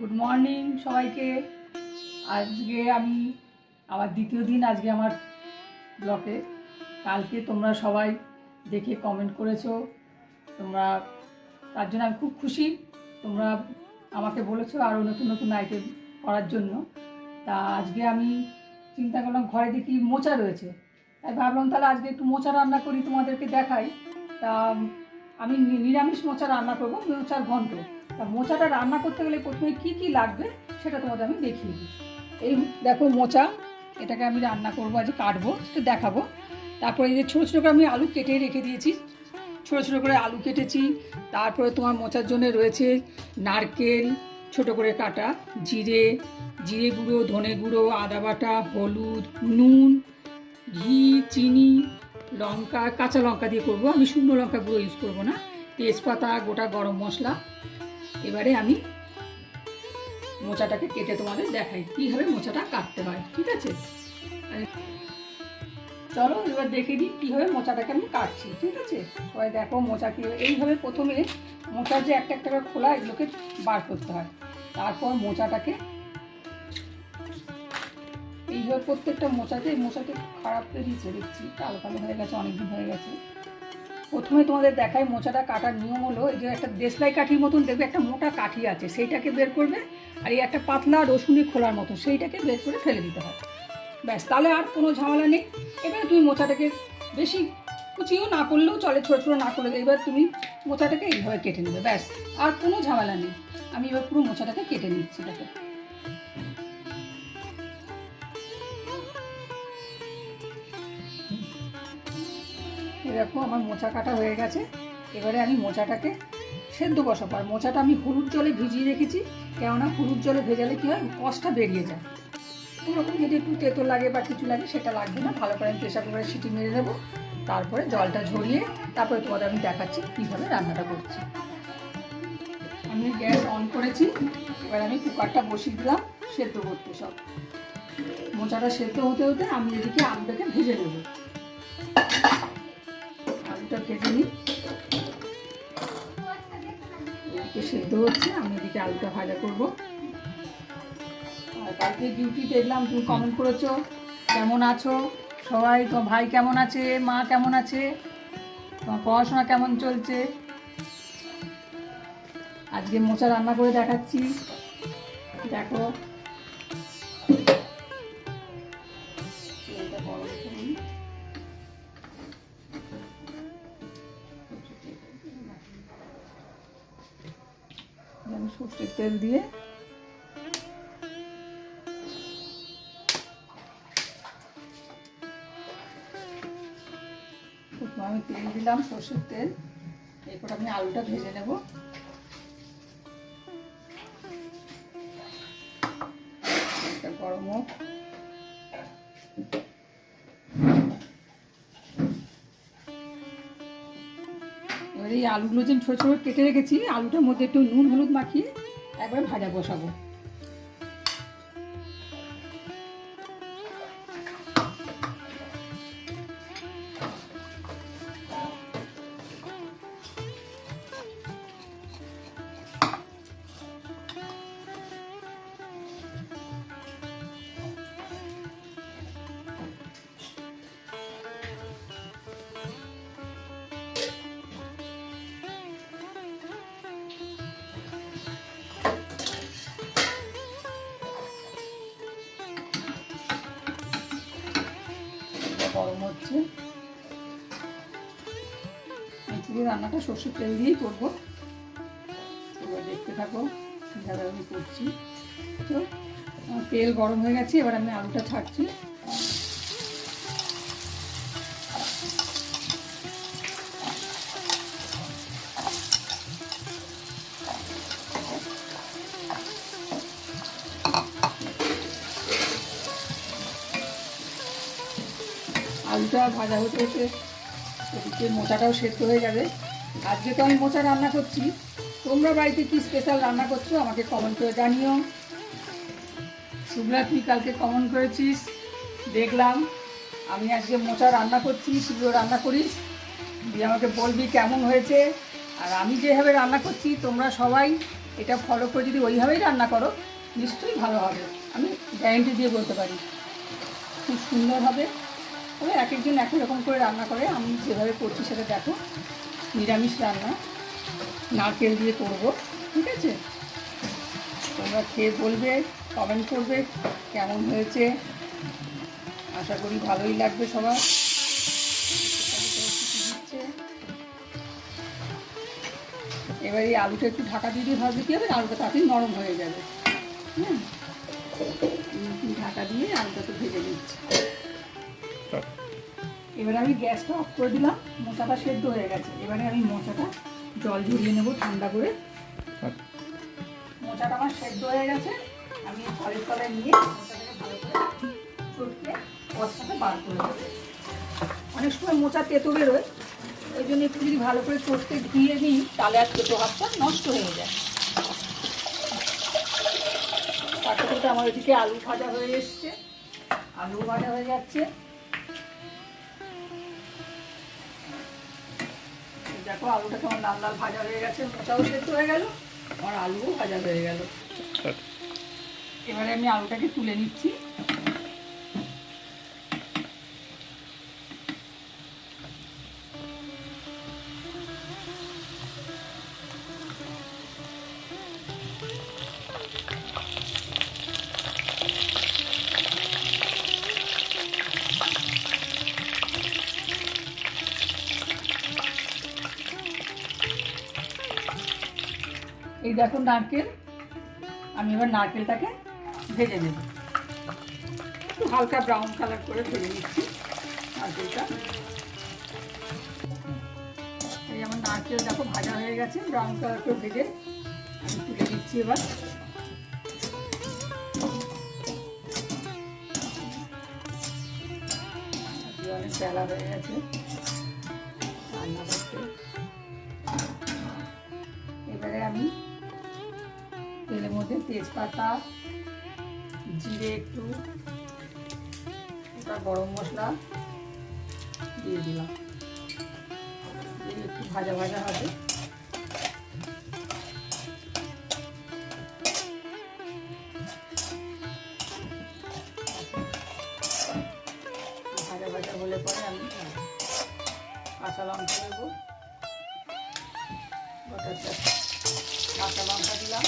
Good morning সবাইকে। আজকে আমি আমার দ্বিতীয় দিন আজকে আমার ব্লকে। কালকে তোমরা সবাই দেখে কমেন্ট করেছ। তোমরা, তার জন্য আমি খুব খুশি। তোমরা আমাকে বলেছ আরও নতুন নতুন আইটেম করার জন্য। তা আজকে আমি চিন্তা করলাম ঘরে দেখি মোচা রয়েছে। তাই ভাবলাম তাহলে আজকে একটু মোচা রান্না করি তোমাদেরকে দেখাই। তা আমি নিরামিষ মোচা রান্না করব, মোচার ঘন্ট। তা মোচাটা রান্না করতে গেলে প্রথমে কি কি লাগবে সেটা তোমাদের আমি দেখিয়ে দিই। এই দেখো মোচা, এটাকে আমি রান্না করব আজ কাটবো সেটা দেখাবো। তারপরে এই যে ছোটো ছোটো করে আমি আলু কেটে রেখে দিয়েছি। ছোটো ছোটো করে আলু কেটেছি। তারপরে তোমার মোচার জন্য রয়েছে নারকেল, ছোট করে কাটা জিরে জিরে গুঁড়ো, ধনে গুঁড়ো, আদা বাটা, হলুদ, নুন, ঘি, চিনি, লঙ্কা, কাঁচা লঙ্কা দিয়ে করব। আমি শুকনো লঙ্কা গুঁড়ো ইউজ করব না। তেজপাতা, গোটা গরম মশলা। এবারে আমি মোচাটাকে কেটে তোমাদের দেখাই, কীভাবে মোচাটা কাটতে হয়, ঠিক আছে? চলো এবার দেখে দিই কীভাবে মোচাটাকে আমি কাটছি, ঠিক আছে? সবাই দেখো মোচা কীভাবে এইভাবে প্রথমে মোচার যে একটা একটা করে খোলা, এগুলোকে বার করতে হয়। তারপর মোচাটাকে এইভাবে প্রত্যেকটা মোচাতে, মোচাকে খারাপ বেরিয়েছে দেখছি কালো কালো হয়ে গেছে, অনেকদিন হয়ে গেছে। প্রথমে তোমাদের দেখায় মোচাটা কাটার নিয়ম হলো, এই যে একটা দেশলাই কাঠির মতন দেখবে, একটা মোটা কাঠি আছে, সেইটাকে বের করবে, আর এই একটা পাতলা রসুনি খোলার মতো সেইটাকে বের করে ফেলে দিতে হয়। ব্যাস, তাহলে আর কোনো ঝামেলা নেই। এবারে তুমি মোচাটাকে বেশি কুচিও না করলেও চলে, ছোটো ছোটো না করলে, এবার তুমি মোচাটাকে এইভাবে কেটে নেবে, ব্যাস, আর কোনো ঝামেলা নেই। আমি এবার পুরো মোচাটাকে কেটে নিচ্ছি, দেখো। এরকম আমার মোচা কাটা হয়ে গেছে। এবারে আমি মোচাটাকে সেদ্ধ বসাবো। আর মোচাটা আমি হলুদ জলে ভিজিয়ে রেখেছি, কেননা হলুদ জলে ভেজালে কী হয় কষটা বেরিয়ে যায়। ওরকম যদি একটু তেতো লাগে বা কিছু লাগে, সেটা লাগবে না। ভালো করে আমি প্রেশার কুকারে সিটি মেরে দেবো তারপরে জলটা ঝরিয়ে তারপরে তোমাদের আমি দেখাচ্ছি কীভাবে রান্নাটা করছি। আমি গ্যাস অন করেছি। এবার আমি কুকারটা বসিয়ে দিলাম সেদ্ধ করতে সব। মোচাটা সেদ্ধ হতে হতে আমি এদিকে আলুটাকে ভেজে নেব। আলুটা ভেজে নিই। সেদ্ধ হচ্ছে, আমি এদিকে আলুটা ভাজা করব। আর কালকে ডিউটি দেখলাম, তুমি কমেন্ট করেছ, কেমন আছো? সবাই, তোমার ভাই কেমন আছে? মা কেমন আছে? তোমার পড়াশোনা কেমন চলছে? আজকে মোচা রান্না করে দেখাচ্ছি। দেখো। সর্ষের তেল দিয়ে। আমি তেল দিলাম, সর্ষের তেল। এরপর আমি আলুটা ভেজে নেব। গরম হোক। আলুগুলো যে ছোটো ছোটো কেটে রেখেছি, আলুটার মধ্যে একটু নুন, হলুদ মাখিয়ে একবার ভাজা বসাবো। গরম হচ্ছে। আমি রান্নাটা সর্ষের তেল দিয়েই করব। এবার দেখতে থাকো কীভাবে আমি করছি। তো, তেল গরম হয়ে গেছে, এবার আমি আলুটা ছাড়ছি। আলুটা ভাজা হতে হতে এদিকে মোচাটাও সেদ্ধ হয়ে যাবে। আজকে তো আমি মোচা রান্না করছি, তোমরা বাড়িতে কি স্পেশাল রান্না করছ আমাকে কমেন্ট করে জানিও। শুভ্রা তুই কালকে কমেন্ট করেছিস, দেখলাম। আমি আজকে মোচা রান্না করছি, তুইও রান্না করিস। দিয়ে আমাকে বলবি কেমন হয়েছে। আর আমি যেভাবে রান্না করছি, তোমরা সবাই এটা ফলো করে যদি ওইভাবেই রান্না করো, নিশ্চয়ই ভালো হবে। আমি গ্যারেন্টি দিয়ে বলতে পারি। খুব সুন্দর হবে। তবে এক একজন এক রকম করে রান্না করে। আমি যেভাবে করছি সেটা দেখো। নিরামিষ রান্না। নারকেল দিয়ে করব, ঠিক আছে? তোমরা খেয়ে বলবে কমেন্ট করবে, কেমন হয়েছে? আশা করি ভালোই লাগবে সবার। এবার এই আলুটা একটু ঢাকা দিয়ে দিয়ে ভাজলে কী হবে, আলুটা তাড়াতাড়ি নরম হয়ে যাবে। হ্যাঁ ঢাকা দিয়ে আলুটাকে ভেজে নিচ্ছি। এবারে আমি গ্যাসটা অফ করে দিলাম মোচাটা সেদ্ধ হয়ে গেছে। এবারে আমি মোচাটা জল ঝরিয়ে নেব ঠান্ডা করে। মোচাটা আমার সেদ্ধ হয়ে গেছে। আমি জলের তলায় নিয়ে মোচাটাকে ভালো করে চটকে বার করে দেবো অনেক সময় মোচা তেতো বেরোয়, ওই জন্য একটু যদি ভালো করে চটকে ধুয়ে নিই, তাহলে আর তেতো হাতটা নষ্ট হয়ে যায়। কিন্তু আমার এদিকে আলু ভাজা হয়ে এসছে। আলু ভাজা হয়ে যাচ্ছে। দেখো আলুটা তোমার লাল লাল ভাজা হয়ে গেছে মোটাও সেদ্ধ হয়ে গেল আমার আলুও ভাজা হয়ে গেল। এবারে আমি আলুটাকে তুলে নিচ্ছি। এই দেখো নারকেল। আমি এবার নারকেলটাকে ভেজে নেব। একটু হালকা ব্রাউন কালার করে ভেজে নিচ্ছি নারকেলটা। এই আমার নারকেল দেখো ভাজা হয়ে গেছে ব্রাউন কালার করে ভেজে আমি তুলে দিচ্ছি এবার। অনেক হয়ে গেছে এবারে আমি মধ্যে তেজপাতা, জিরে একটু গরম মশলা দিয়ে দিলাম। দিয়ে একটু ভাজা ভাজা হবে। ভাজা ভাজা হলে পরে আমি কাঁচা লঙ্কা দেবো। কাঁচা লঙ্কা দিলাম।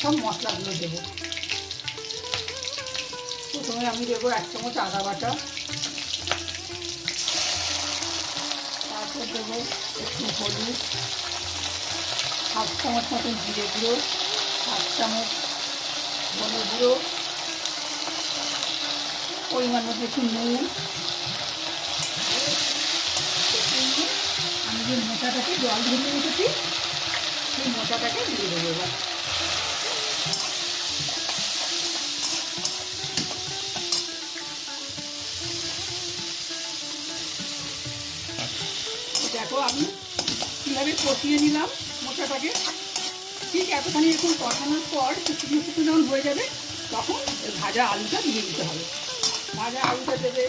সব মশলাগুলো দেবো। প্রথমে আমি দেবো এক চামচ আদা বাটা। তারপর দেবো একটু হলুদ। হাফ চামচ মতন জিরে গুঁড়ো। হাফ চামচ ধনে গুঁড়ো। পরিমাণ মতো একটু নুন। আমি যে মোচাটাকে জল ধরিয়ে রেখেছি সেই মোচাটাকে দিয়ে দেবো এবার। এই দেখো, আমি কীভাবে কষিয়ে নিলাম মোচাটাকে। ঠিক এতখানি এরকম কষানোর পর শুকনো শুকনো যখন হয়ে যাবে, তখন ভাজা আলুটা দিয়ে দিতে হবে। ভাজা আলুটা দেবে,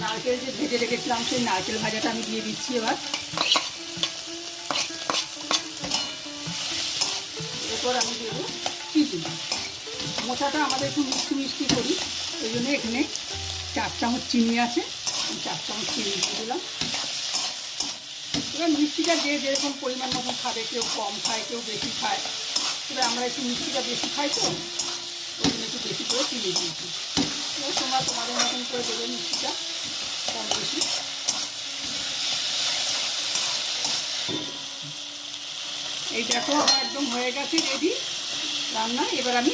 নারকেল যে ভেজে রেখেছিলাম, সেই নারকেল ভাজাটা আমি দিয়ে দিচ্ছি এবার। এরপর আমি দেবো চিনি মোচাটা আমাদের একটু মিষ্টি মিষ্টি করি, ওই জন্য এখানে চার চামচ চিনি আছে চার চামচ চিনি দিয়ে দিলাম। এবার মিষ্টিটা যে যেরকম পরিমাণ মতন খাবে, কেউ কম খায়, কেউ বেশি খায় তবে আমরা একটু মিষ্টিটা বেশি খাই তো, ওই জন্য একটু বেশি করে চিনি দিয়েছি। এবার তোমরা তোমাদের মতন করে দেবে মিষ্টিটা কম বেশি। এই দেখো, আমার একদম হয়ে গেছে রেডি রান্না, এবার আমি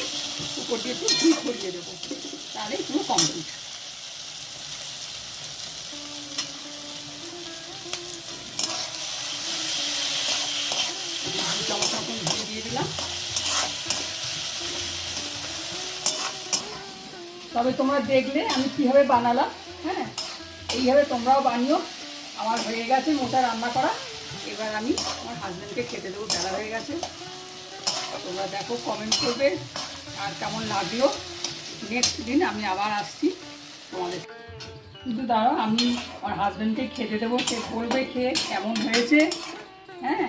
উপর দিয়ে একটু ঘি ছড়িয়ে দেবো। তাহলে পুরো কমপ্লিট দিয়ে দিলাম। তবে তোমরা দেখলে আমি কীভাবে বানালাম হ্যাঁ? এইভাবে তোমরাও বানিও। আমার হয়ে গেছে মোটা রান্না করা। এবার আমি আমার হাজব্যান্ডকে খেতে দেবো, বেলা হয়ে গেছে। তোমরা দেখো কমেন্ট করবে আর কেমন লাগল। নেক্সট দিন আমি আবার আসছি তোমাদের কিন্তু দাঁড়াও, আমি আমার হাজব্যান্ডকে খেতে দেবো, সে বলবে খেয়ে কেমন হয়েছে হ্যাঁ?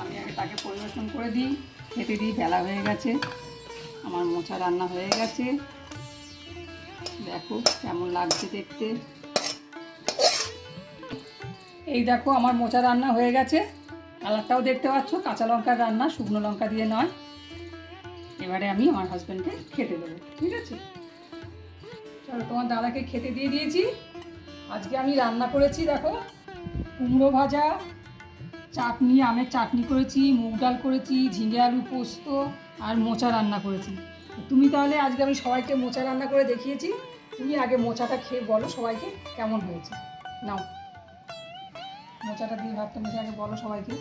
আমি আগে তাকে পরিবেশন করে দিই, খেতে দিই, বেলা হয়ে গেছে, আমার মোচা রান্না হয়ে গেছে। দেখো কেমন লাগছে দেখতে। এই দেখো, আমার মোচা রান্না হয়ে গেছে। কালারটাও দেখতে পাচ্ছ, কাঁচা লঙ্কার রান্না, শুকনো লঙ্কা দিয়ে নয়। এবারে আমি আমার হাজব্যান্ডকে খেতে দেবো, ঠিক আছে? চলো, তোমার দাদাকে খেতে দিয়ে দিয়েছি। আজকে আমি রান্না করেছি, দেখো, কুমড়ো ভাজা, চাটনি, আমের চাটনি করেছি, মুগ ডাল করেছি, ঝিঙে আলু পোস্ত আর মোচা রান্না করেছি। তুমি তাহলে আজকে আমি সবাইকে মোচা রান্না করে দেখিয়েছি। তুমি আগে মোচাটা খেয়ে বলো সবাইকে কেমন হয়েছে। নাও। মোচাটা দিয়ে ভাতটা মেখে আগে বলো সবাইকে।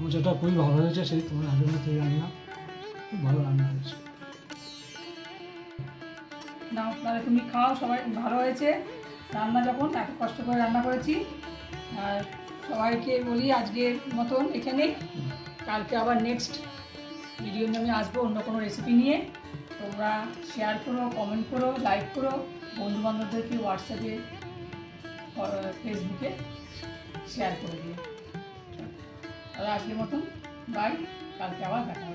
মোচাটা খুবই ভালো হয়েছে সেই তোমার আগের মতোই রান্না। খুব ভালো রান্না হয়েছে। নাও তাহলে তুমি খাও সবাই ভালো হয়েছে। রান্না যখন এত কষ্ট করে রান্না করেছি। আর সবাইকে বলি আজকের মতন এখানেই কালকে আবার নেক্সট ভিডিও নিয়ে আমি আসব অন্য কোনো রেসিপি নিয়ে। তোমরা শেয়ার করো কমেন্ট করো লাইক করো। বন্ধু বান্ধবদেরকে হোয়াটসঅ্যাপে ফেসবুকে শেয়ার করে দিও। তাহলে আজকের মতন বাই কালকে আবার দেখা